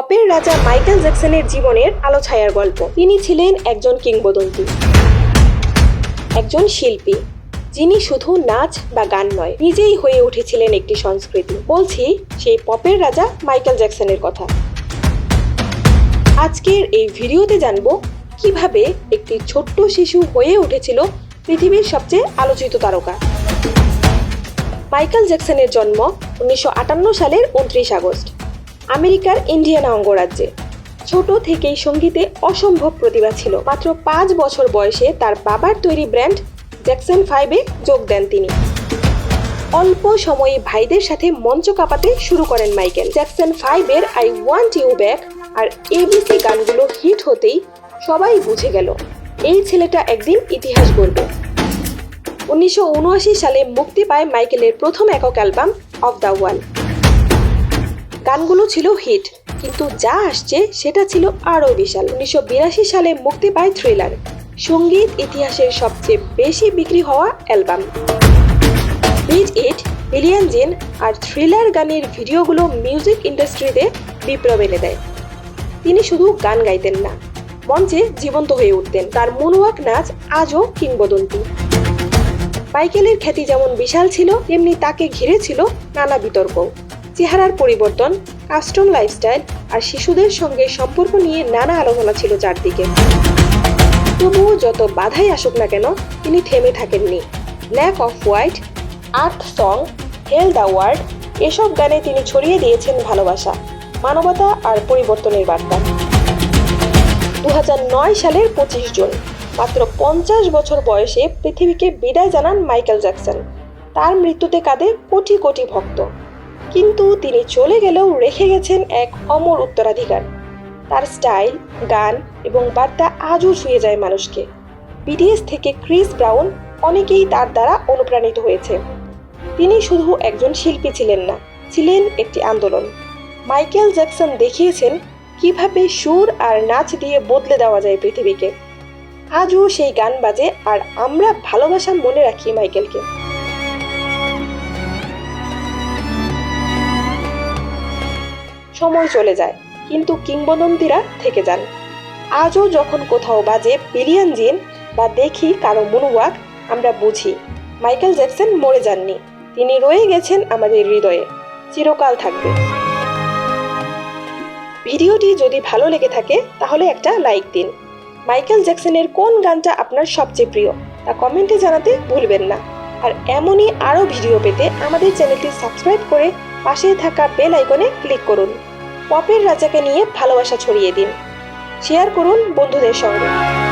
পপের রাজা মাইকেল জ্যাকসনের জীবনের আলো ছায়ার গল্প। তিনি ছিলেন একজন কিংবদন্তি, একজন শিল্পী, যিনি শুধু নাচ বা গান নয়, নিজেই হয়ে উঠেছিলেন একটি সংস্কৃতি। বলছি, সেই পপের রাজা মাইকেল জ্যাকসনের কথা। আজকের এই ভিডিওতে জানব, কীভাবে একটি ছোট্ট শিশু হয়ে উঠেছিল পৃথিবীর সবচেয়ে আলোচিত তারকা। মাইকেল জ্যাকসনের জন্ম উনিশশো আটান্ন সালের উনত্রিশ আগস্ট। আমেরিকার ইন্ডিয়ানা অঙ্গরাজ্যে। ছোট থেকেই সঙ্গীতে অসম্ভব প্রতিভা ছিল। মাত্র পাঁচ বছর বয়সে তার বাবার তৈরি ব্র্যান্ড জ্যাকসন ফাইভে যোগ দেন তিনি। অল্প সময়ে ভাইদের সাথে মঞ্চ কাঁপাতে শুরু করেন মাইকেল। জ্যাকসন ফাইভের আই ওয়ান্ট ইউ ব্যাক আর এবিসি গানগুলো হিট হতেই সবাই বুঝে গেল, এই ছেলেটা একদিন ইতিহাস গড়বে। উনিশশো উনআশি সালে মুক্তি পায় মাইকেলের প্রথম একক অ্যালবাম অফ দ্য ওয়াল গানগুলো ছিল হিট, কিন্তু যা আসছে সেটা ছিল আরও বিশাল। উনিশশো বিরাশি সালে মুক্তি পায় থ্রিলার সংগীত ইতিহাসের সবচেয়ে বেশি বিক্রি হওয়া অ্যালবাম। বিট ইট বিলিয়ন জিন আর থ্রিলার গানের ভিডিওগুলো মিউজিক ইন্ডাস্ট্রিতে বিপ্লব এনে দেয়। তিনি শুধু গান গাইতেন না, মঞ্চে জীবন্ত হয়ে উঠতেন। তার মনোয়াক নাচ আজও কিংবদন্তি। মাইকেলের খ্যাতি যেমন বিশাল ছিল, তেমনি তাকে ঘিরে ছিল নানা বিতর্ক চেহারার পরিবর্তন কাস্টম লাইফস্টাইল আর শিশুদের সঙ্গে সম্পর্ক নিয়ে নানা আলোচনা ছিল চারদিকে। তবুও যত বাধাই আসুক না কেন, তিনি থেমে থাকেননি। Black of white earth song heal the world এসব গানে তিনি ছড়িয়ে দিয়েছেন ভালোবাসা, মানবতা আর পরিবর্তনের বার্তা। দু সালের পঁচিশ জুন, মাত্র পঞ্চাশ বছর বয়সে পৃথিবীকে বিদায় জানান মাইকেল জ্যাকসন। তার মৃত্যুতে কাঁদে কোটি কোটি ভক্ত। কিন্তু তিনি চলে গেলেও রেখে গেছেন এক অমর উত্তরাধিকার। তার স্টাইল, গান এবং বার্তা আজও ছুঁয়ে যায় মানুষকে। বিডিএস থেকে ক্রিস ব্রাউন অনেকেই তার দ্বারা অনুপ্রাণিত হয়েছে। তিনি শুধু একজন শিল্পী ছিলেন না, ছিলেন একটি আন্দোলন। মাইকেল জ্যাকসন দেখিয়েছেন কীভাবে সুর আর নাচ দিয়ে বদলে দেওয়া যায় পৃথিবীকে। আজও সেই গান বাজে আর আমরা ভালোবাসা মনে রাখি মাইকেলকে। সময় চলে যায়, কিন্তু কিংবদন্তিরা থেকে যান। আজও যখন কোথাও বাজে বিলিয়ন জিন বা দেখি কারও মনোয়াক, আমরা বুঝি, মাইকেল জ্যাকসন মরে যাননি। তিনি রয়ে গেছেন আমাদের হৃদয়ে, চিরকাল থাকবে। ভিডিওটি যদি ভালো লেগে থাকে, তাহলে একটা লাইক দিন। মাইকেল জ্যাকসনের কোন গানটা আপনার সবচেয়ে প্রিয়, তা কমেন্টে জানাতে ভুলবেন না। আর এমনই আরও ভিডিও পেতে আমাদের চ্যানেলটি সাবস্ক্রাইব করে পাশে থাকা বেল আইকনে ক্লিক করুন। পপের রাজাকে নিয়ে ভালোবাসা ছড়িয়ে দিন। শেয়ার করুন বন্ধুদের সঙ্গে।